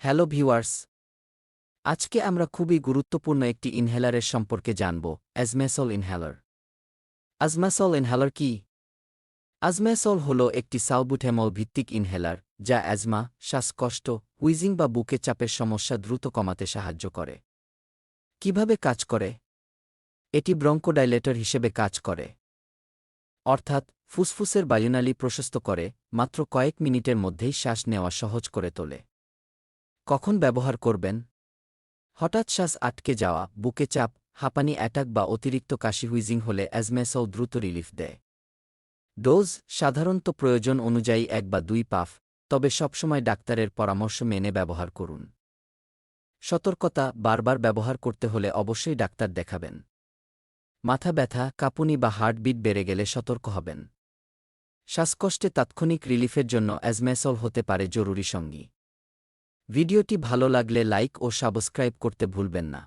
Hello viewers. আজকে আমরা খুবই গুরুত্বপূর্ণ একটি ইনহেলারের সম্পর্কে জানব, অ্যাজমেসল ইনহেলার। আজমাসল ইনহেলার কি? আজমেসল হল একটি সালবুটেমল ভিত্তিক ইনহেলার, যা অ্যাজমা, শ্বাসকষ্ট, হুইজিং বা বুকে চাপের সমস্যা দ্রুত কমাতে সাহায্য করে। কীভাবে কাজ করে? এটি ব্রঙ্কোডাইলেটর হিসেবে কাজ করে। অর্থাৎ, ফুসফুসের বায়ুনালী প্রশস্ত করে, মাত্র কয়েক মিনিটের মধ্যেই শ্বাস নেওয়া সহজ করে তোলে। কখন ব্যবহার করবেন? হঠাৎ শ্বাস আটকে যাওয়া, বুকে চাপ, হাঁপানি, অ্যাটাক বা অতিরিক্ত কাশি হুইজিং হলে অ্যাজমেসল দ্রুত রিলিফ দেয়। ডোজ, সাধারণত প্রয়োজন অনুযায়ী এক বা দুই পাফ, তবে সবসময় ডাক্তারের পরামর্শ মেনে ব্যবহার করুন। সতর্কতা, বারবার ব্যবহার করতে হলে অবশ্যই ডাক্তার দেখাবেন। মাথা ব্যথা, কাঁপুনি বা হার্টবিট বেড়ে গেলে সতর্ক হবেন। শ্বাসকষ্টে তাৎক্ষণিক রিলিফের জন্য অ্যাজমেসল হতে পারে জরুরি সঙ্গী। ভিডিওটি ভালো লাগলে লাইক ও সাবস্ক্রাইব করতে ভুলবেন না।